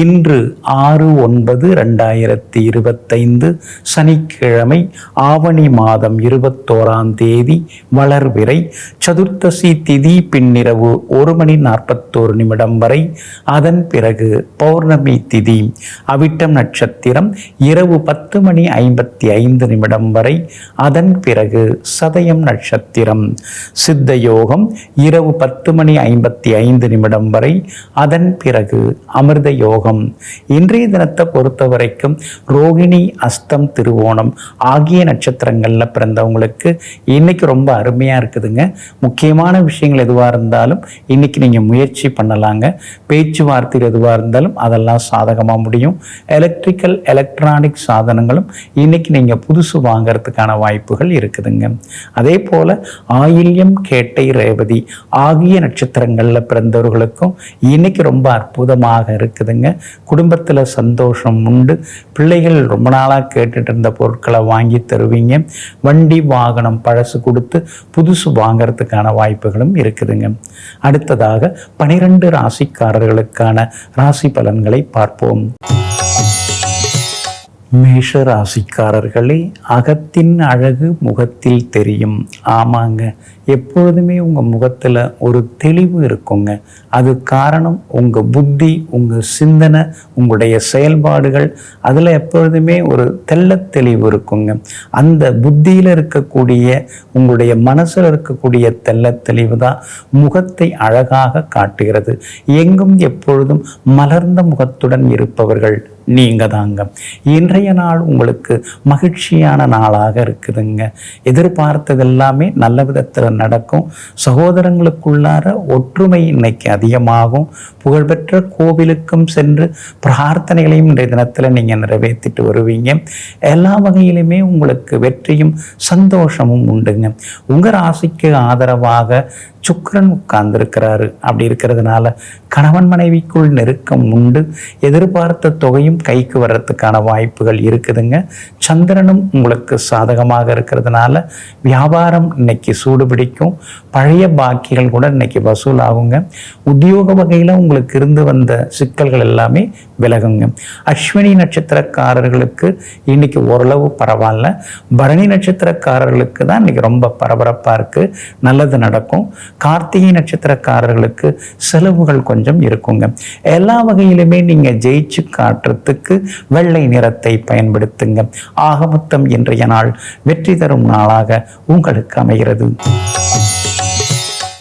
இன்று ஆறு ஒன்பது ரெண்டாயிரத்தி இருபத்தைந்து சனிக்கிழமை ஆவணி மாதம் இருபத்தோராம் தேதி வளர்விரை சதுர்த்தசி திதி பின்னிரவு ஒரு மணி நாற்பத்தோரு நிமிடம் வரை. அதன் பிறகு பௌர்ணமி திதி அவிட்டம் நட்சத்திரம் இரவு பத்து மணி ஐம்பத்தி ஐந்து நிமிடம் வரை. அதன் பிறகு சதயம் நட்சத்திரம் சித்த யோகம் இரவு பத்து மணி ஐம்பத்தி ஐந்து நிமிடம் வரை. அதன் பிறகு அமிர்த யோகம் இன்றைய தினத்தை பொறுத்த வரைக்கும் ரோகிணி அஸ்தம் திருவோணம் ஆகிய நட்சத்திரங்களில் பிறந்தவங்களுக்கு இன்னைக்கு ரொம்ப அருமையாக இருக்குதுங்க. முக்கியமான விஷயங்கள் எதுவாக இருந்தாலும் இன்னைக்கு நீங்கள் முயற்சி பண்ணலாங்க. பேச்சுவார்த்தையில் எதுவாக இருந்தாலும் அதெல்லாம் சாதகமாக முடியும். எலக்ட்ரிக்கல் எலக்ட்ரானிக் சாதனங்களும் இன்னைக்கு நீங்கள் புதுசு வாங்குறதுக்கான வாய்ப்புகள் இருக்குதுங்க. அதே போல் ஆயில்யம் கேட்டை ரேவதி ஆகிய நட்சத்திரங்களில் பிறந்தவர்களுக்கும் இன்னைக்கு ரொம்ப அற்புதமாக இருக்குதுங்க. குடும்பத்தில் சந்தோஷம் உண்டு. பிள்ளைகள் ரொம்ப நாளாக கேட்டுட்டு இருந்த பொருட்களை வாங்கி தருவீங்க. வண்டி வாகனம் பழசு கொடுத்து புதுசு வாங்கிறதுக்கான வாய்ப்புகளும் இருக்குதுங்க. அடுத்ததாக பனிரெண்டு ராசிக்காரர்களுக்கான ராசி பலன்களை பார்ப்போம். மேஷ ராசிக்காரர்களே அகத்தின் அழகு முகத்தில் தெரியும். ஆமாங்க எப்பொழுதுமே உங்கள் முகத்தில் ஒரு தெளிவு இருக்குங்க. அது காரணம் உங்கள் புத்தி உங்கள் சிந்தனை உங்களுடைய செயல்பாடுகள். அதில் எப்பொழுதுமே ஒரு தெள்ளத் தெளிவு இருக்குங்க. அந்த புத்தியில் இருக்கக்கூடிய உங்களுடைய மனசில் இருக்கக்கூடிய தெள்ள தெளிவு தான் முகத்தை அழகாக காட்டுகிறது. எங்கும் எப்பொழுதும் மலர்ந்த முகத்துடன் இருப்பவர்கள். நீங்க தாங்க இன்றைய நாள் உங்களுக்கு மகிழ்ச்சியான நாளாக இருக்குதுங்க. எதிர்பார்த்தது எல்லாமே நல்ல விதத்தில் நடக்கும். சகோதரங்களுக்குள்ளார ஒற்றுமை இன்னைக்கு அதிகமாகும். புகழ்பெற்ற கோவிலுக்கும் சென்று பிரார்த்தனைகளையும் இன்றைய தினத்தில் நீங்கள் நிறைவேற்றிட்டு வருவீங்க. எல்லா வகையிலுமே உங்களுக்கு வெற்றியும் சந்தோஷமும் உண்டுங்க. உங்கள் ராசிக்கு ஆதரவாக சுக்கரன் உட்கார்ந்திருக்கிறாரு. அப்படி இருக்கிறதுனால கணவன் மனைவிக்குள் நெருக்கம் உண்டு. எதிர்பார்த்த தொகையும் கைக்கு வர்றதுக்கான வாய்ப்புகள் இருக்குதுங்க. சந்திரனும் உங்களுக்கு சாதகமாக இருக்கிறதுனால வியாபாரம் இன்னைக்கு சூடு பிடிக்கும். பழைய பாக்கிகள் கூட இன்னைக்கு வசூல் ஆகுங்க உத்தியோக வகையில் உங்களுக்கு இருந்து வந்த சிக்கல்கள் எல்லாமே விலகுங்க. அஸ்வினி நட்சத்திரக்காரர்களுக்கு இன்னைக்கு ஓரளவு பரவாயில்ல. பரணி நட்சத்திரக்காரர்களுக்கு தான் இன்னைக்கு ரொம்ப பரபரப்பாக இருக்குது நல்லது நடக்கும். கார்த்திகை நட்சத்திரக்காரர்களுக்கு செலவுகள் கொஞ்சம் இருக்குங்க. எல்லா வகையிலுமே நீங்கள் ஜெயிச்சு காட்டுறதுக்கு வெள்ளை நிறத்தை பயன்படுத்துங்க. ஆகமொத்தம் இன்றைய நாள் வெற்றி தரும் நாளாக உங்களுக்கு அமைகிறது.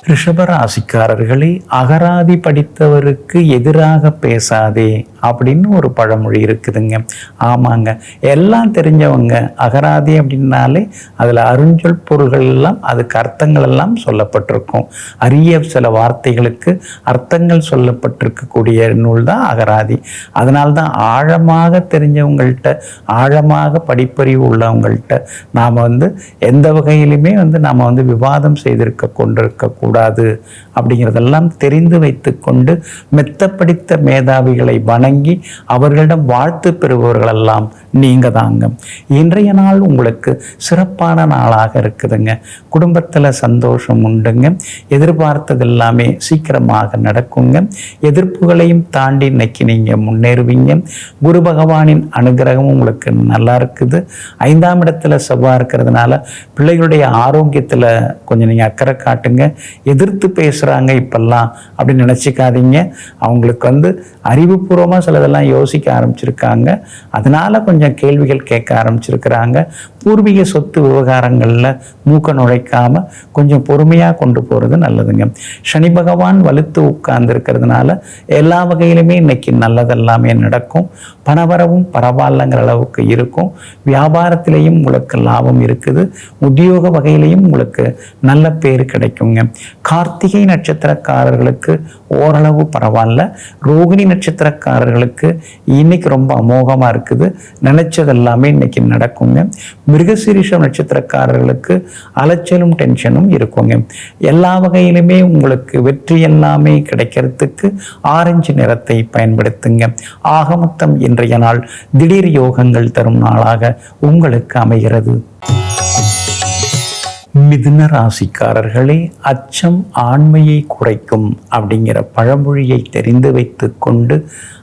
ரிஷபராசிக்காரர்களே அகராதி படித்தவருக்கு எதிராக பேசாதே அப்படின்னு ஒரு பழமொழி இருக்குதுங்க. ஆமாங்க. எல்லாம் தெரிஞ்சவங்க அகராதி அப்படின்னாலே அதில் அருஞ்சொல் பொருள்கள் எல்லாம் அதுக்கு அர்த்தங்கள் எல்லாம் சொல்லப்பட்டிருக்கும். அரிய சில வார்த்தைகளுக்கு அர்த்தங்கள் சொல்லப்பட்டிருக்கக்கூடிய நூல் தான் அகராதி. அதனால்தான் ஆழமாக தெரிஞ்சவங்கள்ட்ட ஆழமாக படிப்பறிவு உள்ளவங்கள்ட்ட நாம் வந்து எந்த வகையிலுமே வந்து நாம் வந்து விவாதம் செய்திருக்க கொண்டிருக்கக்கூடிய கூடாது அப்படிங்கிறதெல்லாம் தெரிந்து வைத்துக்கொண்டு மெத்த படித்த மேதாவிகளை வணங்கி அவர்களிடம் வாழ்த்து பெறுபவர்களெல்லாம் நீங்கள் தாங்க. இன்றைய நாள் உங்களுக்கு சிறப்பான நாளாக இருக்குதுங்க. குடும்பத்தில் சந்தோஷம் உண்டுங்க. எதிர்பார்த்தது எல்லாமே சீக்கிரமாக நடக்குங்க. எதிர்ப்புகளையும் தாண்டி இன்னைக்கு நீங்கள் முன்னேறுவீங்க. குரு பகவானின் அனுகிரகம் உங்களுக்கு நல்லா இருக்குது. ஐந்தாம் இடத்துல செவ்வாய் இருக்கிறதுனால பிள்ளைகளுடைய ஆரோக்கியத்தில் கொஞ்சம் நீங்கள் அக்கறை காட்டுங்க. எதிர்த்து பேசுகிறாங்க இப்பெல்லாம் அப்படின்னு நினச்சிக்காதீங்க. அவங்களுக்கு வந்து அறிவுபூர்வமாக சிலதெல்லாம் யோசிக்க ஆரம்பிச்சிருக்காங்க. அதனால் கொஞ்சம் கேள்விகள் கேட்க ஆரம்பிச்சிருக்கிறாங்க. பூர்வீக சொத்து விவகாரங்களில் மூக்க நுழைக்காமல் கொஞ்சம் பொறுமையாக கொண்டு போகிறது நல்லதுங்க. சனி பகவான் வலுத்து உட்கார்ந்துருக்கிறதுனால எல்லா வகையிலுமே இன்றைக்கி நல்லதெல்லாமே நடக்கும். பணவரவும் பரவாயில்லங்கிற அளவுக்கு இருக்கும். வியாபாரத்திலையும் உங்களுக்கு லாபம் இருக்குது. உத்தியோக வகையிலையும் உங்களுக்கு நல்ல பேர் கிடைக்குங்க. கார்த்திகை நட்சத்திரக்காரர்களுக்கு ஓரளவு பரவாயில்ல. ரோகிணி நட்சத்திரக்காரர்களுக்கு இன்னைக்கு ரொம்ப அமோகமாக இருக்குது. நினைச்சது எல்லாமே இன்னைக்கு நடக்குங்க. மிருகசீரிஷம் நட்சத்திரக்காரர்களுக்கு அலைச்சலும் டென்ஷனும் இருக்குங்க. எல்லா வகையிலுமே உங்களுக்கு வெற்றி எல்லாமே கிடைக்கிறதுக்கு ஆரஞ்சு நிறத்தை பயன்படுத்துங்க. ஆகமொத்தம் இன்றைய நாள் திடீர் யோகங்கள் தரும் நாளாக உங்களுக்கு அமைகிறது. மிதுன ராசிக்காரர்களே அச்சம் ஆண்மையை குறைக்கும் அப்படிங்கிற பழமொழியை தெரிந்து வைத்து கொண்டு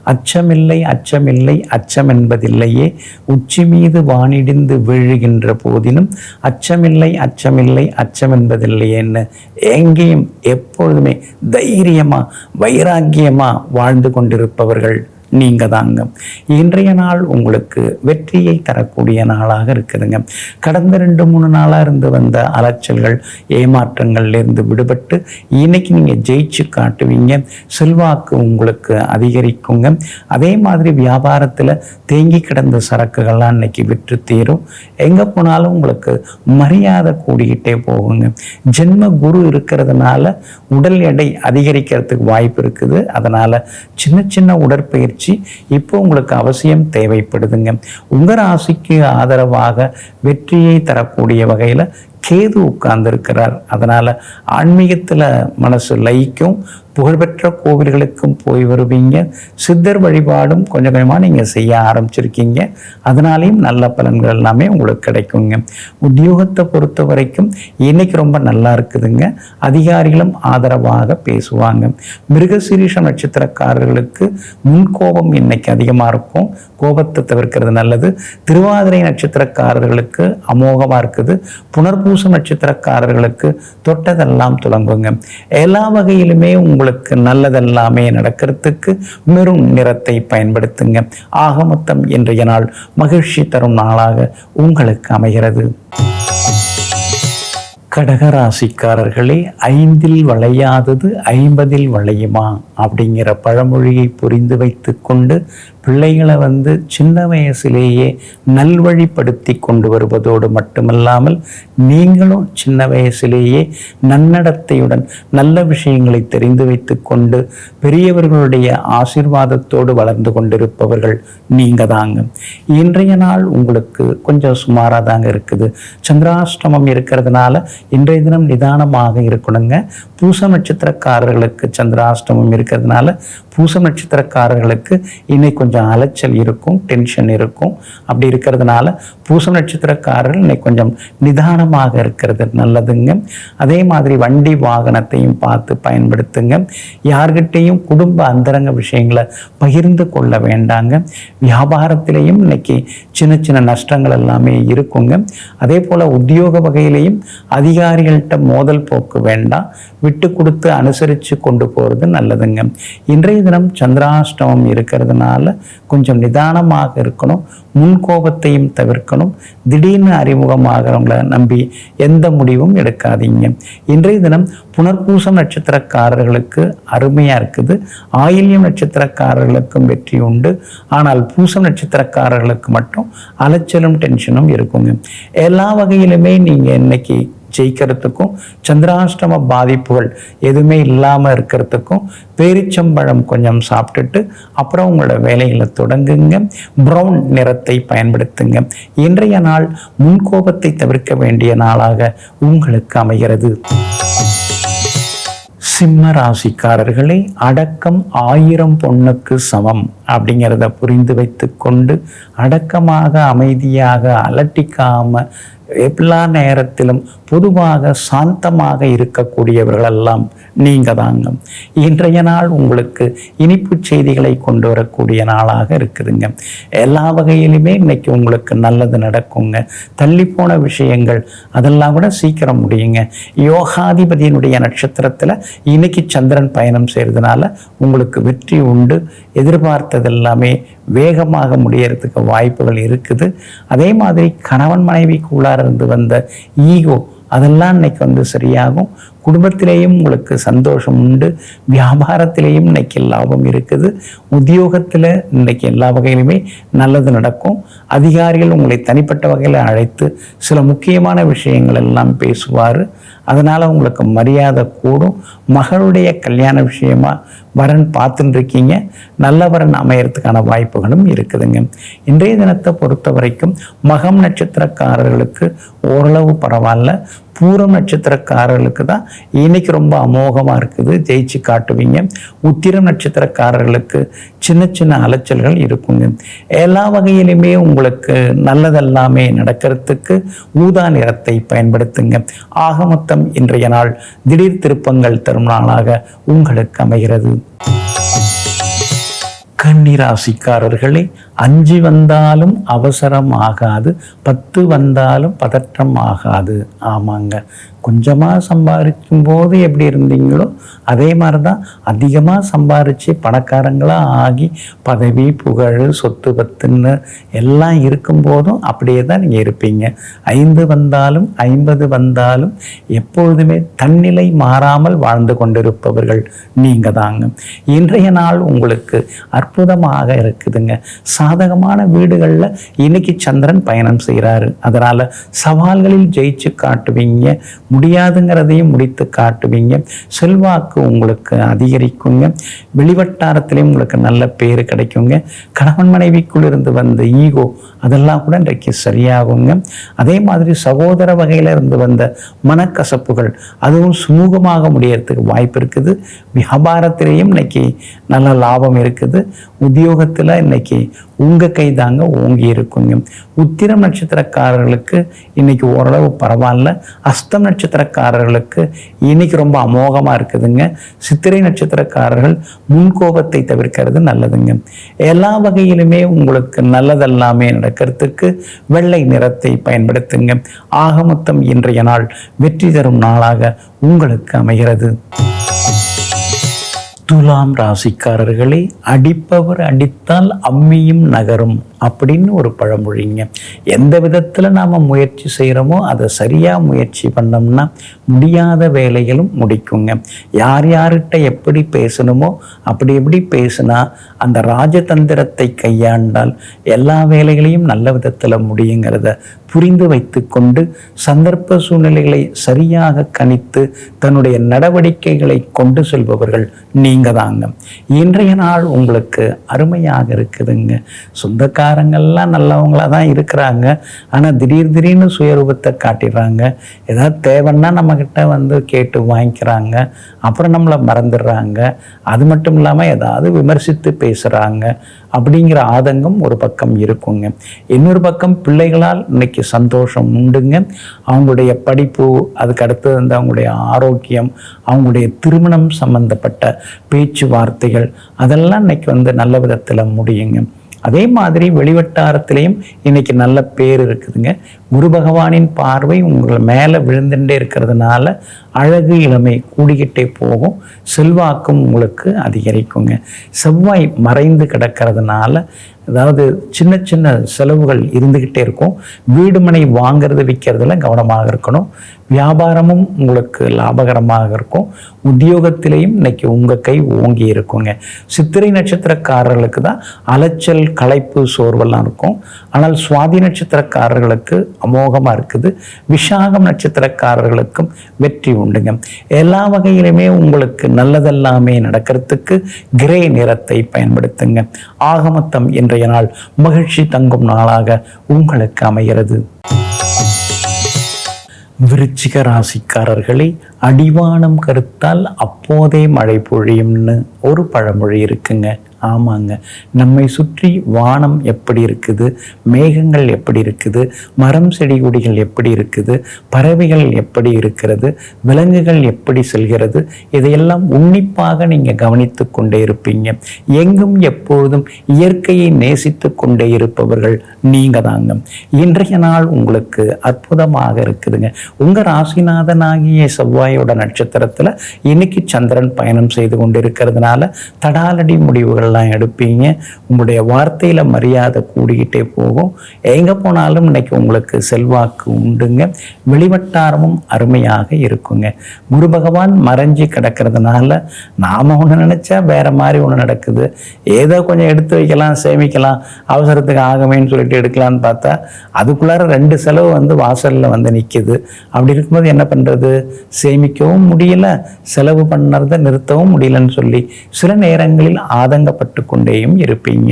அச்சமில்லை அச்சமில்லை அச்சம் என்பதில்லையே உச்சி மீது வானிடிந்து விழுகின்ற போதிலும் அச்சமில்லை அச்சமில்லை அச்சம் என்பதில்லையேன்னு எங்கேயும் எப்பொழுதுமே தைரியமாக வைராக்கியமாக வாழ்ந்து கொண்டிருப்பவர்கள் நீங்க தாங்க இன்றைய நாள் உங்களுக்கு வெற்றியை தரக்கூடிய நாளாக இருக்குதுங்க. கடந்த ரெண்டு மூணு நாளாக இருந்து வந்த அலைச்சல்கள் ஏமாற்றங்கள்ல இருந்து விடுபட்டு இன்னைக்கு நீங்க ஜெயிச்சு காட்டுவீங்க. செல்வாக்கு உங்களுக்கு அதிகரிக்குங்க. அதே மாதிரி வியாபாரத்தில் தேங்கி கிடந்த சரக்குகள்லாம் இன்னைக்கு விற்று தீரும். எங்க போனாலும் உங்களுக்கு மரியாதை கூடிக்கிட்டே போகுங்க. ஜென்ம குரு இருக்கிறதுனால உடல் எடை அதிகரிக்கிறதுக்கு வாய்ப்பு இருக்குது. அதனால சின்ன சின்ன உடற்பயிற்சி இப்போ உங்களுக்கு அவசியம் தேவைப்படுதுங்க. உங்க ராசிக்கு ஆதரவாக வெற்றியை தரக்கூடிய வகையில் கேது உட்கார்ந்துருக்கிறார். அதனால ஆன்மீகத்தில் மனசு லயிக்கும். புகழ்பெற்ற கோவில்களுக்கும் போய் வருவீங்க. சித்தர் வழிபாடும் கொஞ்சம் கொஞ்சமாக நீங்கள் செய்ய ஆரம்பிச்சிருக்கீங்க. அதனாலேயும் நல்ல பலன்கள் எல்லாமே உங்களுக்கு கிடைக்குங்க. உத்தியோகத்தை பொறுத்த வரைக்கும் இன்னைக்கு ரொம்ப நல்லா இருக்குதுங்க. அதிகாரிகளும் ஆதரவாக பேசுவாங்க. மிருகசீரிஷ நட்சத்திரக்காரர்களுக்கு முன்கோபம் இன்னைக்கு அதிகமாக இருக்கும். கோபத்தை தவிர்க்கிறது நல்லது. திருவாதிரை நட்சத்திரக்காரர்களுக்கு அமோகமாக இருக்குது. புனர்பூச நட்சத்திரக்காரர்களுக்கு தொட்டதெல்லாம் துளங்குங்க எல்லா வகையிலுமே உங்களுக்கு நல்லதெல்லாமே நடக்கிறதுக்கு மெரும் நிறத்தை பயன்படுத்துங்க. ஆக மொத்தம் இன்றைய நாள் மகிழ்ச்சி தரும் நாளாக உங்களுக்கு அமைகிறது. கடகராசிக்காரர்களே ஐந்தில் வளையாதது ஐம்பதில் வளையுமா? அப்படிங்கிற பழமொழியை புரிந்து வைத்து கொண்டு பிள்ளைகளை வந்து சின்ன வயசிலேயே நல்வழிப்படுத்தி கொண்டு வருவதோடு மட்டுமல்லாமல் நீங்களும் சின்ன வயசிலேயே நன்னடத்தையுடன் நல்ல விஷயங்களை தெரிந்து வைத்து கொண்டு பெரியவர்களுடைய ஆசிர்வாதத்தோடு வளர்ந்து கொண்டிருப்பவர்கள் நீங்கள் தாங்க இன்றைய நாள் உங்களுக்கு கொஞ்சம் சுமாராக தாங்க இருக்குது. சந்திராஷ்டமம் இருக்கிறதுனால இன்றைய தினம் நிதானமாக இருக்கணுங்க. பூச நட்சத்திரக்காரர்களுக்கு சந்திராஷ்டமம் இருக்கிறதுனால பூச நட்சத்திரக்காரர்களுக்கு இன்னைக்கு கொஞ்சம் அலைச்சல் இருக்கும் டென்ஷன் இருக்கும். அப்படி இருக்கிறதுனால பூச நட்சத்திரக்காரர்கள் இன்னைக்கு கொஞ்சம் நிதானமாக இருக்கிறது நல்லதுங்க. அதே மாதிரி வண்டி வாகனத்தையும் பார்த்து பயன்படுத்துங்க. யார்கிட்டையும் குடும்ப அந்தரங்க விஷயங்களை பகிர்ந்து கொள்ள வேண்டாங்க. வியாபாரத்திலையும் இன்னைக்கு சின்ன சின்ன நஷ்டங்கள் எல்லாமே இருக்குங்க. அதே போல் உத்தியோக வகையிலையும் அதிகாரிகள்கிட்ட மோதல் போக்கு வேண்டாம். விட்டு கொடுத்து அனுசரித்து கொண்டு போகிறது நல்லதுங்க. இன்றைய தினம் சந்திராஷ்டமம் இருக்கிறதுனால கொஞ்சம் நிதானமாக இருக்கணும் முன்கோபத்தையும் தவிர்க்கணும் திடீர்னு அறிமுகமாகிறவங்கள நம்பி எந்த முடிவும் எடுக்காதீங்க. இன்றைய தினம் புனர்பூசம் நட்சத்திரக்காரர்களுக்கு அருமையாக இருக்குது. ஆயில்யம் நட்சத்திரக்காரர்களுக்கும் வெற்றி உண்டு. ஆனால் பூசம் நட்சத்திரக்காரர்களுக்கு மட்டும் அலைச்சலும் டென்ஷனும் இருக்குங்க. எல்லா வகையிலுமே நீங்கள் இன்னைக்கு ஜெயிக்கிறதுக்கும் சந்திராஷ்டம பாதிப்புகள் எதுவுமே இல்லாமல் இருக்கிறதுக்கும் பேரிச்சம்பழம் கொஞ்சம் சாப்பிட்டுட்டு அப்புறம் உங்களோட வேலைகளை தொடங்குங்க. ப்ரௌன் நிறத்தை பயன்படுத்துங்க. இன்றைய நாள் முன்கோபத்தை தவிர்க்க வேண்டிய நாளாக உங்களுக்கு அமைகிறது. சிம்ம ராசிக்காரர்களே அடக்கம் ஆயிரம் பொண்ணுக்கு சமம் அப்படிங்கிறத புரிந்து வைத்து கொண்டு அடக்கமாக அமைதியாக அலட்டிக்காமல் எல்லா நேரத்திலும் பொதுவாக சாந்தமாக இருக்கக்கூடியவர்களெல்லாம் நீங்க தாங்க. இன்றைய நாள் உங்களுக்கு இனிப்பு செய்திகளை கொண்டு வரக்கூடிய நாளாக இருக்குதுங்க. எல்லா வகையிலுமே இன்னைக்கு உங்களுக்கு நல்லது நடக்குங்க. தள்ளி போன விஷயங்கள் அதெல்லாம் கூட சீக்கிரம் முடியுங்க. யோகாதிபதியினுடைய நட்சத்திரத்தில் இன்னைக்கு சந்திரன் பயணம் செய்கிறதுனால உங்களுக்கு வெற்றி உண்டு. எதிர்பார்த்தது எல்லாமே வேகமாக முடியறதுக்கு வாய்ப்புகள் இருக்குது. அதே மாதிரி கணவன் மனைவிக்குள்ளார இருந்து வந்த ஈகோ அதெல்லாம் இன்னைக்கு வந்து சரியாகும். குடும்பத்திலேயும் உங்களுக்கு சந்தோஷம் உண்டு. வியாபாரத்திலேயும் இன்னைக்கு லாபம் இருக்குது. உத்தியோகத்தில் இன்னைக்கு எல்லா வகையிலுமே நல்லது நடக்கும். அதிகாரிகள் உங்களை தனிப்பட்ட வகையில் அழைத்து சில முக்கியமான விஷயங்கள் எல்லாம் பேசுவார். அதனால் உங்களுக்கு மரியாதை கூடும். மகளுடைய கல்யாண விஷயமா வரன் பார்த்துட்டுருக்கீங்க. நல்ல வரன் அமையறதுக்கான வாய்ப்புகளும் இருக்குதுங்க. இன்றைய தினத்தை பொறுத்த வரைக்கும் மகம் நட்சத்திரக்காரர்களுக்கு ஓரளவு பரவாயில்ல. பூரம் நட்சத்திரக்காரர்களுக்கு தான் இன்னைக்கு ரொம்ப அமோகமாக இருக்குது. ஜெயிச்சு காட்டுவீங்க. உத்திரம் நட்சத்திரக்காரர்களுக்கு சின்ன சின்ன அலைச்சல்கள் இருக்குங்க. எல்லா வகையிலுமே உங்களுக்கு நல்லதெல்லாமே நடக்கிறதுக்கு ஊதா நிறத்தை பயன்படுத்துங்க. ஆக மொத்தம் இன்றைய நாள் திடீர் திருப்பங்கள் தரும் நாளாக உங்களுக்கு அமைகிறது. கன்னிராசிக்காரர்களே அஞ்சு வந்தாலும் அவசரம் ஆகாது பத்து வந்தாலும் பதற்றம் ஆகாது. ஆமாங்க. கொஞ்சமாக சம்பாதிக்கும் போது எப்படி இருந்தீங்களோ அதே மாதிரி தான் அதிகமாக சம்பாரித்து பணக்காரங்களாக ஆகி பதவி புகழ் சொத்து பத்துன்னு எல்லாம் இருக்கும்போதும் அப்படியே தான் நீங்கள் இருப்பீங்க. ஐந்து வந்தாலும் ஐம்பது வந்தாலும் எப்பொழுதுமே தன்னிலை மாறாமல் வாழ்ந்து கொண்டிருப்பவர்கள் நீங்கள் தாங்க இன்றைய நாள் உங்களுக்கு அற்புதமாக இருக்குதுங்க. சாதகமான வீடுகளில் இன்னைக்கு சந்திரன் பயணம் செய்கிறாரு அதனால் சவால்களில் ஜெயிச்சு காட்டுவீங்க. முடியாதுங்கிறதையும் முடித்து காட்டுவீங்க. செல்வாக்கு உங்களுக்கு அதிகரிக்குங்க. வெளிவட்டாரத்திலையும் உங்களுக்கு நல்ல பேர் கிடைக்குங்க. கணவன் மனைவிக்குள் இருந்து வந்த ஈகோ அதெல்லாம் கூட இன்றைக்கு சரியாகுங்க. அதே மாதிரி சகோதர வகையில் இருந்து வந்த மனக்கசப்புகள் அதுவும் சுமூகமாக முடியறதுக்கு வாய்ப்பு இருக்குது. வியாபாரத்திலேயும் இன்னைக்கு நல்ல லாபம் இருக்குது. உத்தியோகத்தில் இன்னைக்கு உங்கள் கை தாங்க ஓங்கி இருக்குங்க. உத்திரம் நட்சத்திரக்காரர்களுக்கு இன்னைக்கு ஓரளவு பரவாயில்ல. அஸ்தம் நட்சத்திரக்காரர்களுக்கு இன்னைக்கு ரொம்ப அமோகமாக இருக்குதுங்க. சித்திரை நட்சத்திரக்காரர்கள் முன்கோபத்தை தவிர்க்கிறது நல்லதுங்க. எல்லா வகையிலுமே உங்களுக்கு நல்லதெல்லாமே நடக்கிறதுக்கு வெள்ளை நிறத்தை பயன்படுத்துங்க. ஆகமொத்தம் இன்றைய நாள் வெற்றி தரும் நாளாக உங்களுக்கு அமைகிறது. துலாம் ராசிக்காரர்களே அடிப்பவர் அடித்தால் அம்மியும் நகரும் அப்படின்னு ஒரு பழமொழிங்க. எந்த விதத்தில் நாம் முயற்சி செய்கிறோமோ அதை சரியாக முயற்சி பண்ணோம்னா முடியாத வேலைகளும் முடிக்குங்க. யார் யார்கிட்ட எப்படி பேசணுமோ அப்படி எப்படி பேசினா அந்த ராஜதந்திரத்தை கையாண்டால் எல்லா வேலைகளையும் நல்ல விதத்தில் முடியுங்கிறத புரிந்து வைத்து கொண்டு சந்தர்ப்ப சூழ்நிலைகளை சரியாக கணித்து தன்னுடைய நடவடிக்கைகளை கொண்டு செல்பவர்கள் நீங்கள் தாங்க இன்றைய நாள் உங்களுக்கு அருமையாக இருக்குதுங்க. சொந்தக்காரங்கள்லாம் நல்லவங்களாக தான் இருக்கிறாங்க. ஆனால் திடீர் திடீர்னு சுயரூபத்தை காட்டிடுறாங்க. ஏதாவது தேவைன்னா நம்மக்கிட்ட வந்து கேட்டு வாங்கிக்கிறாங்க. அப்புறம் நம்மளை மறந்துடுறாங்க. அது மட்டும் இல்லாமல் ஏதாவது விமர்சித்து பேசுகிறாங்க அப்படிங்கிற ஆதங்கம் ஒரு பக்கம் இருக்குங்க. இன்னொரு பக்கம் பிள்ளைகளால் இன்னைக்கு சந்தோஷம் உண்டுங்க. அவங்களுடைய படிப்பு அதுக்கு அடுத்தது வந்து அவங்களுடைய ஆரோக்கியம் அவங்களுடைய திருமணம் சம்பந்தப்பட்ட பேச்சுவார்த்தைகள் அதெல்லாம் இன்னைக்கு வந்து நல்ல விதத்தில் முடியுங்க. அதே மாதிரி வெளிவட்டாரத்திலையும் இன்னைக்கு நல்ல பேர் இருக்குதுங்க. குரு பகவானின் பார்வை உங்கள் மேலே விழுந்துட்டே இருக்கிறதுனால அழகு இளமை கூடிக்கிட்டே போகும். செல்வாக்கும் உங்களுக்கு அதிகரிக்குங்க. செவ்வாய் மறைந்து கிடக்கிறதுனால அதாவது சின்ன சின்ன செலவுகள் இருந்துக்கிட்டே இருக்கும். வீடு மனை வாங்கிறது விற்கிறதுல கவனமாக இருக்கணும். வியாபாரமும் உங்களுக்கு லாபகரமாக இருக்கும். உத்தியோகத்திலையும் இன்னைக்கு உங்கள் கை ஓங்கி இருக்குங்க. சித்திரை நட்சத்திரக்காரர்களுக்கு தான் அலைச்சல் களைப்பு சோர்வெல்லாம் இருக்கும். ஆனால் சுவாதி நட்சத்திரக்காரர்களுக்கு அமோகமாக இருக்குது. விஷாகம் நட்சத்திரக்காரர்களுக்கும் வெற்றி உண்டுங்க. எல்லா வகையிலுமே உங்களுக்கு நல்லதெல்லாமே நடக்கிறதுக்கு கிரே நிறத்தை பயன்படுத்துங்க. ஆகமத்தம் என்ற இன்றைய நாள் மகிழ்ச்சி தங்கும் நாளாக உங்களுக்கு அமைகிறது. விருச்சிக ராசிக்காரர்களே அடிவானம் கருத்தால் அப்போதே மழை பொழியும்னு ஒரு பழமொழி இருக்குங்க. ஆமாங்க. நம்மை சுற்றி வானம் எப்படி இருக்குது? மேகங்கள் எப்படி இருக்குது? மரம் செடி கொடிகள் எப்படி இருக்குது? பறவைகள் எப்படி இருக்கிறது? விலங்குகள் எப்படி செல்கிறது? இதையெல்லாம் உன்னிப்பாக நீங்கள் கவனித்து கொண்டே இருப்பீங்க. எங்கும் எப்பொழுதும் இயற்கையை நேசித்து கொண்டே இருப்பவர்கள் நீங்கள் தாங்க. இன்றைய நாள் உங்களுக்கு அற்புதமாக இருக்குதுங்க. உங்கள் ராசிநாதனாகிய செவ்வாயோட நட்சத்திரத்தில் இன்னைக்கு சந்திரன் பயணம் செய்து கொண்டிருக்கிறதுனால தடாலடி முடிவுகள் முடிவுகள்லாம் எடுப்பீங்க. உங்களுடைய வார்த்தையில் மரியாதை கூடிக்கிட்டே போகும். எங்கே போனாலும் இன்னைக்கு உங்களுக்கு செல்வாக்கு உண்டுங்க. வெளிவட்டாரமும் அருமையாக இருக்குங்க. குரு பகவான் மறைஞ்சி கிடக்கிறதுனால நாம் ஒன்று நினச்சா வேற மாதிரி ஒன்று நடக்குது. ஏதோ கொஞ்சம் எடுத்து வைக்கலாம் சேமிக்கலாம். அவசரத்துக்கு ஆகமேன்னு சொல்லிட்டு எடுக்கலான்னு பார்த்தா அதுக்குள்ளார ரெண்டு செலவு வந்து வாசலில் வந்து நிற்கிது அப்படி இருக்கும்போது என்ன பண்ணுறது சேமிக்கவும் முடியல. செலவு பண்ணுறதை நிறுத்தவும் முடியலன்னு சொல்லி சில நேரங்களில் ஆதங்க கவலைப்பட்டு கொண்டேயும் இருப்பீங்க.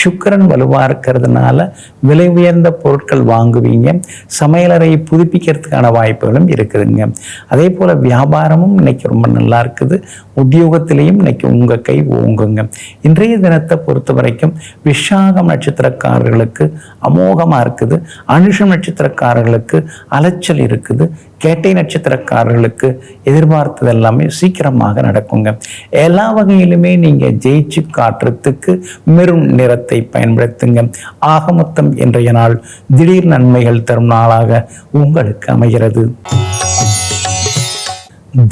சுக்கிரன் வலுவாக இருக்கிறதுனால விலை உயர்ந்த பொருட்கள் வாங்குவீங்க. சமையலறையை புதுப்பிக்கிறதுக்கான வாய்ப்புகளும் இருக்குதுங்க. அதே போல் வியாபாரமும் இன்னைக்கு ரொம்ப நல்லா இருக்குது. உத்தியோகத்திலையும் இன்னைக்கு உங்கள் கை ஓங்குங்க. இன்றைய தினத்தை பொறுத்த வரைக்கும் விஷாகம் நட்சத்திரக்காரர்களுக்கு அமோகமாக இருக்குது. அனுஷம் நட்சத்திரக்காரர்களுக்கு அலைச்சல் இருக்குது. கேட்டை நட்சத்திரக்காரர்களுக்கு எதிர்பார்த்தது எல்லாமே சீக்கிரமாக நடக்குங்க. எல்லா வகையிலுமே நீங்கள் ஜெயிச்சு காற்றத்துக்கு மெரும் நிறத்தை பயன்படுத்துங்க. ஆக மொத்தம் இன்றைய நாள் திடீர் நன்மைகள் தரும் நாளாக உங்களுக்கு அமைகிறது.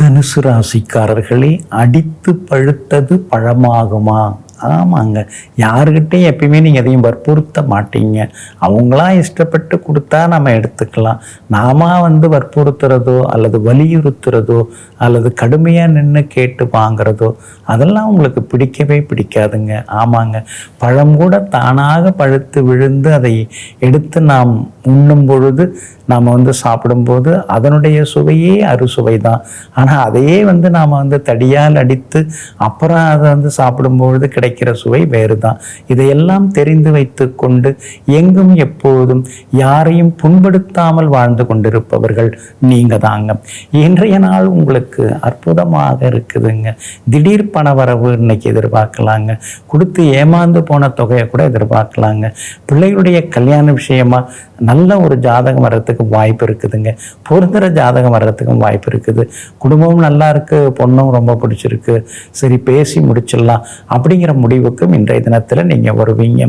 தனுசு ராசிக்காரர்களே அடித்து பழுத்தது பழமாகுமா? ஆமாங்க. யாருக்கிட்டையும் எப்பயுமே நீங்கள் எதையும் வற்புறுத்த மாட்டீங்க. அவங்களா இஷ்டப்பட்டு கொடுத்தா நம்ம எடுத்துக்கலாம். நாம வந்து வற்புறுத்துறதோ அல்லது வலியுறுத்துறதோ அல்லது கடுமையாக நின்று கேட்டு வாங்குறதோ அதெல்லாம் உங்களுக்கு பிடிக்கவே பிடிக்காதுங்க. ஆமாங்க. பழம் கூட தானாக பழுத்து விழுந்து அதை எடுத்து நாம் உண்ணும் பொழுது நாம் வந்து சாப்பிடும்போது அதனுடைய சுவையே அறுசுவை தான் ஆனால் அதையே வந்து நாம் வந்து தடியால் அடித்து அப்புறம் அதை வந்து சாப்பிடும்பொழுது கிடைக்கிற சுவை வேறு தான் இதையெல்லாம் தெரிந்து வைத்து கொண்டு எங்கும் எப்போதும் யாரையும் புண்படுத்தாமல் வாழ்ந்து கொண்டிருப்பவர்கள் நீங்கள் தாங்க இன்றைய நாள் உங்களுக்கு அற்புதமாக இருக்குதுங்க. திடீர் பணவரவு இன்னைக்கு எதிர்பார்க்கலாங்க. கொடுத்து ஏமாந்து போன தொகையை கூட எதிர்பார்க்கலாங்க. பிள்ளைகளுடைய கல்யாண விஷயமா நல்ல ஒரு ஜாதகம் வர்றதுக்கு வாய்ப்பு இருக்குதுங்க. பொருந்துற ஜாதகம் வர்றதுக்கும் வாய்ப்பு இருக்குது. குடும்பமும் நல்லா இருக்கு பொண்ணும் ரொம்ப பிடிச்சிருக்கு. சரி பேசி முடிச்சிடலாம். அப்படிங்கிற முடிவுக்கும் இன்றைய தினத்தில் நீங்கள் வருவீங்க.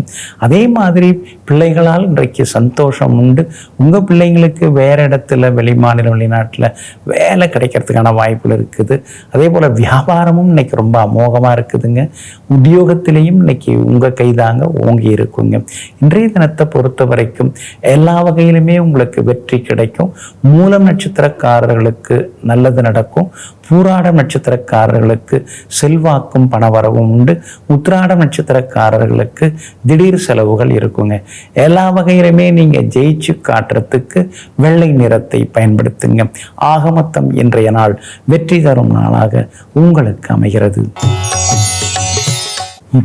அதே மாதிரி பிள்ளைகளால் இன்றைக்கு சந்தோஷம் உண்டு. உங்கள் பிள்ளைங்களுக்கு வேற இடத்துல வெளிமாநிலம் வெளிநாட்டில் வேலை கிடைக்கிறதுக்கான வாய்ப்புகள் இருக்குது. அதே போல் வியாபாரமும் இன்னைக்கு ரொம்ப அமோகமாக இருக்குதுங்க. உத்தியோகத்திலையும் இன்னைக்கு உங்கள் கைதாங்க ஓங்கி இருக்குங்க. இன்றைய தினத்தை பொறுத்த வரைக்கும் எல்லா வகையிலுமே உங்களுக்கு வெற்றி கிடைக்கும். மூலம் நட்சத்திரக்காரர்களுக்கு நல்லது நடக்கும். பூராடம் நட்சத்திரக்காரர்களுக்கு செல்வாக்கும் பணவரவும் உண்டு. உத்ராட நட்சத்திரக்காரர்களுக்கு திடீர் செலவுகள் இருக்குங்க. எல்லா வகையிலுமே நீங்கள் ஜெயிச்சு காட்டுறதுக்கு வெள்ளை நிறத்தை பயன்படுத்துங்க. ஆகமத்தம் இன்றைய நாள் வெற்றி தரும் நாளாக உங்களுக்கு அமைகிறது.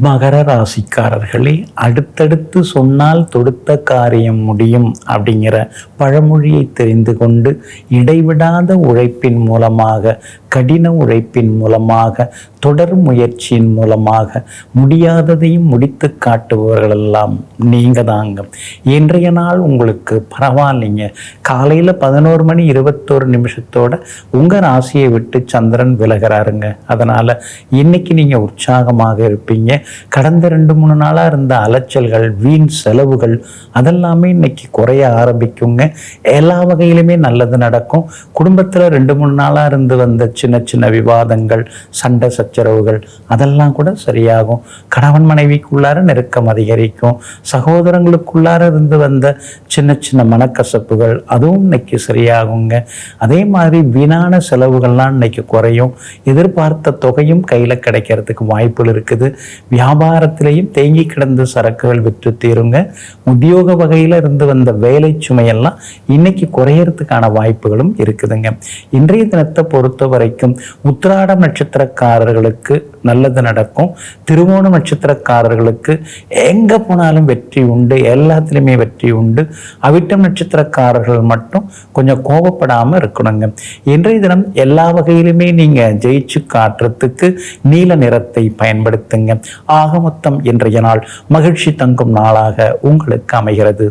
மகர ராசிக்காரர்களே அடுத்தடுத்து சொன்னால் தொடுத்த காரியம் முடியும் அப்படிங்கிற பழமொழியை தெரிந்து கொண்டு இடைவிடாத உழைப்பின் மூலமாக கடின உழைப்பின் மூலமாக தொடர் முயற்சியின் மூலமாக முடியாததையும் முடித்து காட்டுபவர்களெல்லாம் நீங்கள் தாங்க இன்றைய நாள் உங்களுக்கு பரவாயில்லைங்க. காலையில் பதினோரு மணி இருபத்தோரு நிமிஷத்தோட உங்கள் ராசியை விட்டு சந்திரன் விலகிறாருங்க. அதனால் இன்னைக்கு நீங்கள் உற்சாகமாக இருப்பீங்க. கடந்த ரெண்டு மூணு நாளாக இருந்த அலைச்சல்கள் வீண் செலவுகள் அதெல்லாமே இன்னைக்கு குறைய ஆரம்பிக்குங்க. எல்லா வகையிலுமே நல்லது நடக்கும். குடும்பத்தில் ரெண்டு மூணு நாளாக இருந்து வந்த சின்ன சின்ன விவாதங்கள் சண்டை சச்சரவுகள் அதெல்லாம் கூட சரியாகும். கணவன் மனைவிக்குள்ளார நெருக்கம் அதிகரிக்கும். சகோதரங்களுக்குள்ளார இருந்து வந்த சின்ன சின்ன மனக்கசப்புகள் அதுவும் இன்னைக்கு சரியாகுங்க. அதே மாதிரி வீணான செலவுகள்லாம் இன்னைக்கு குறையும். எதிர்பார்த்த தொகையும் கையில் கிடைக்கிறதுக்கு வாய்ப்புகள் இருக்குது. வியாபாரத்திலையும் தேங்கி கிடந்த சரக்குகள் விற்று தீருங்க. உத்தியோக வகையில் இருந்து வந்த வேலை சுமையெல்லாம் இன்னைக்கு குறையறதுக்கான வாய்ப்புகளும் இருக்குதுங்க. இன்றைய தினத்தை பொறுத்த வரைக்கும் உத்திராடம் நட்சத்திரக்காரர்கள் நட்சத்திரக்காரர்களுக்கு நல்லது நடக்கும். திருவோண நட்சத்திரக்காரர்களுக்கு எங்கே போனாலும் வெற்றி உண்டு எல்லாத்துலேயுமே வெற்றி உண்டு. அவிட்டம் நட்சத்திரக்காரர்கள் மட்டும் கொஞ்சம் கோபப்படாமல் இருக்கணுங்க. இன்றைய தினம் எல்லா வகையிலுமே நீங்கள் ஜெயிச்சு காட்டுறதுக்கு நீல நிறத்தை பயன்படுத்துங்க. ஆக மொத்தம் இன்றைய நாள் மகிழ்ச்சி தங்கும் நாளாக உங்களுக்கு அமைகிறது.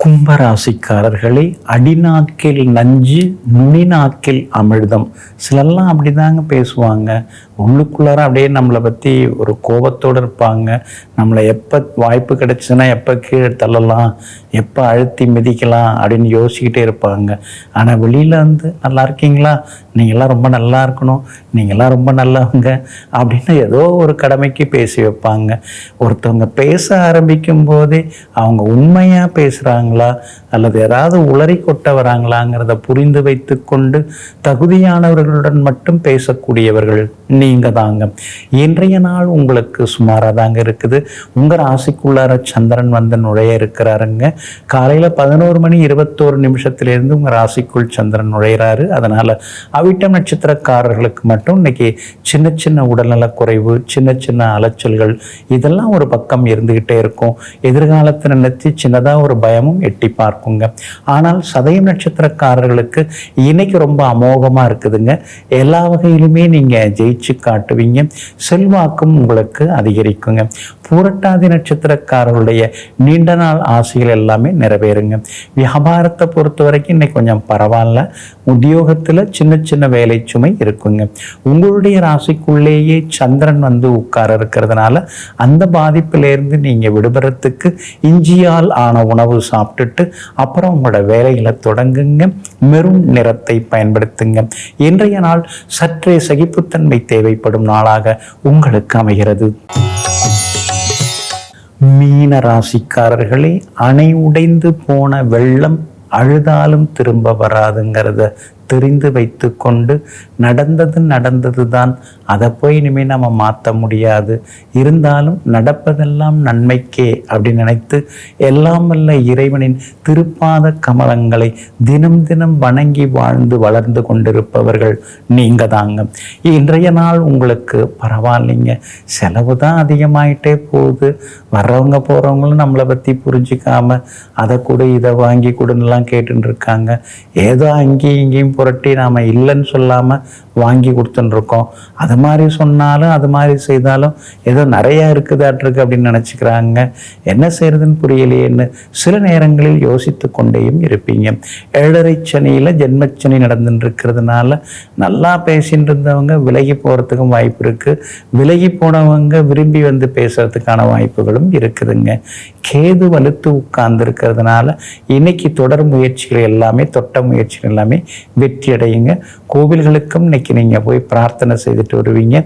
கும்பராசிக்காரர்களே அடிநாக்கில் நஞ்சு நுனிநாக்கில் அமிர்தம். சிலர்லாம் அப்படிதாங்க பேசுவாங்க. உள்ளுக்குள்ளார அப்படியே நம்மளை பற்றி ஒரு கோபத்தோடு இருப்பாங்க. நம்மளை எப்போ வாய்ப்பு கிடைச்சுன்னா எப்போ கீழே தள்ளலாம் எப்போ அழுத்தி மிதிக்கலாம் அப்படின்னு யோசிக்கிட்டே இருப்பாங்க. ஆனால் வெளியில் வந்து நல்லா இருக்கீங்களா? நீங்களாம் ரொம்ப நல்லா இருக்கணும். நீங்களாம் ரொம்ப நல்லவங்க. அப்படின்னு ஏதோ ஒரு கடமைக்கு பேசி வைப்பாங்க. ஒருத்தவங்க பேச ஆரம்பிக்கும் போதே அவங்க உண்மையாக பேசுகிறாங்க வராங்களா? அல்லது ஏதாவது உளறி கொட்ட வராங்களாங்கிறத புரிந்து வைத்து கொண்டு தகுதியானவர்களுடன் மட்டும் பேசக்கூடியவர்கள் நீங்கள் தாங்க இன்றைய நாள் உங்களுக்கு சுமாராக தாங்க இருக்குது. உங்கள் ராசிக்குள்ளார சந்திரன் வந்து நுழைய இருக்கிறாருங்க. காலையில் பதினோரு மணி இருபத்தோரு நிமிஷத்துலேருந்து உங்கள் ராசிக்குள் சந்திரன் நுழையிறாரு. அதனால் அவிட்டம் நட்சத்திரக்காரர்களுக்கு மட்டும் இன்னைக்கு சின்ன சின்ன உடல்நலக் குறைவு சின்ன சின்ன அலைச்சல்கள் இதெல்லாம் ஒரு பக்கம் இருந்துக்கிட்டே இருக்கும். எதிர்காலத்தை நினைச்சு சின்னதாக ஒரு பயமும் எட்டி பார்க்குங்க. ஆனால் சதயம் நட்சத்திரக்காரர்களுக்கு இன்னைக்கு ரொம்ப அமோகமாக இருக்குதுங்க. எல்லா வகையிலுமே நீங்கள் ஜெயிச்சு காட்டுவீங்க. செல்வாக்கும் உங்களுக்கு அதிகரிக்குங்க. பூரட்டாதி நட்சத்திரக்காரர்களுடைய நீண்ட நாள் ஆசைகள் எல்லாமே நிறைவேறுங்க. வியாபாரத்தை பொறுத்த வரைக்கும் இன்னைக்கு கொஞ்சம் பரவாயில்ல. உத்தியோகத்தில் சின்ன சின்ன வேலை சுமை இருக்குங்க. உங்களுடைய ராசிக்குள்ளேயே சந்திரன் வந்து உட்கார இருக்கிறதுனால அந்த பாதிப்பிலேருந்து நீங்கள் விடுபடுறதுக்கு இஞ்சியால் ஆன உணவு சாப்பிட்டுட்டு அப்புறம் உங்களோட வேலைகளை தொடங்குங்க. மெரும் நிறத்தை பயன்படுத்துங்க. இன்றைய நாள் சற்றே சகிப்புத்தன்மை தேவைப்படும் நாளாக உங்களுக்கு அமைகிறது. மீன ராசிக்காரர்களே அணை உடைந்து போன வெள்ளம் அழுதாலும் திரும்ப வராதுங்கிறத தெரிந்து வைத்து கொண்டு நடந்தது நடந்தது தான் அதை போய் இனிமேல் நம்ம மாற்ற முடியாது. இருந்தாலும் நடப்பதெல்லாம் நன்மைக்கே அப்படின்னு நினைத்து எல்லாம் வல்ல இறைவனின் திருப்பாத கமலங்களை தினம் தினம் வணங்கி வாழ்ந்து வளர்ந்து கொண்டிருப்பவர்கள் நீங்கள் தாங்க இன்றைய நாள் உங்களுக்கு பரவாயில்லைங்க. செலவு தான் அதிகமாயிட்டே போகுது. வர்றவங்க போகிறவங்களும் நம்மளை பற்றி புரிஞ்சுக்காம அதை கூட இதை வாங்கி கொடுன்னுலாம் கேட்டுன்னு இருக்காங்க. ஏதோ அங்கேயும் இங்கேயும் புரட்டி நாம் இல்லைன்னு சொல்லாமல் வாங்கி கொடுத்துட்டுருக்கோம் அது மாதிரி சொன்னாலும் அது மாதிரி செய்தாலும் ஏதோ நிறையா இருக்குதாட்டிருக்கு அப்படின்னு நினச்சிக்கிறாங்க. என்ன செய்கிறதுன்னு புரியலையேன்னு சில நேரங்களில் யோசித்து கொண்டேயும் இருப்பீங்க. ஏழரை சனியில் ஜென்மச்சனி நடந்துட்டு இருக்கிறதுனால நல்லா பேசிட்டு இருந்தவங்க விலகி போகிறதுக்கும் வாய்ப்பு இருக்குது விலகி போனவங்க விரும்பி வந்து பேசுகிறதுக்கான வாய்ப்புகளும் இருக்குதுங்க. கேது வலுத்து உட்கார்ந்து இருக்கிறதுனால இன்னைக்கு தொடர் முயற்சிகள் எல்லாமே தொட்ட முயற்சிகள் எல்லாமே வெற்றி அடையுங்க கோவில்களுக்கும் இன்னைக்கு நீங்கள் போய் பிரார்த்தனை செய்துட்டு வருவீங்க.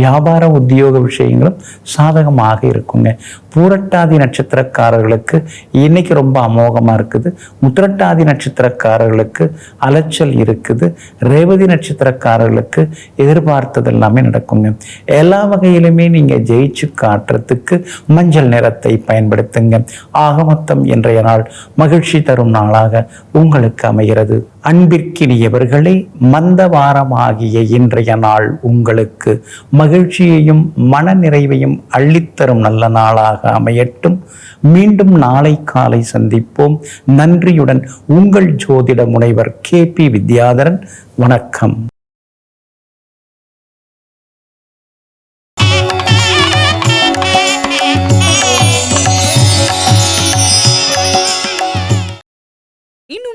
வியாபார உத்தியோக விஷயங்களும் சாதகமாக இருக்குங்க. பூரட்டாதி நட்சத்திரக்காரர்களுக்கு இன்னைக்கு ரொம்ப அமோகமாக இருக்குது. முத்திரட்டாதி நட்சத்திரக்காரர்களுக்கு அலைச்சல் இருக்குது. ரேவதி நட்சத்திரக்காரர்களுக்கு எதிர்பார்த்தது எல்லாமே நடக்குங்க. எல்லா வகையிலுமே நீங்கள் ஜெயிச்சு காட்டுறதுக்கு மஞ்சள் நிறத்தை பயன்படுத்துங்க. ஆகமத்தம் இன்றைய நாள் மகிழ்ச்சி தரும் நாளாக உங்களுக்கு அமைகிறது. அன்பிற்கினியவர்களே அந்த வாரமாகிய இன்றைய நாள் உங்களுக்கு மகிழ்ச்சியையும் மன நிறைவையும் அள்ளித்தரும் நல்ல நாளாக அமையட்டும். மீண்டும் நாளை காலை சந்திப்போம். நன்றியுடன் உங்கள் ஜோதிட முனைவர் கே பி வித்யாதரன். வணக்கம்.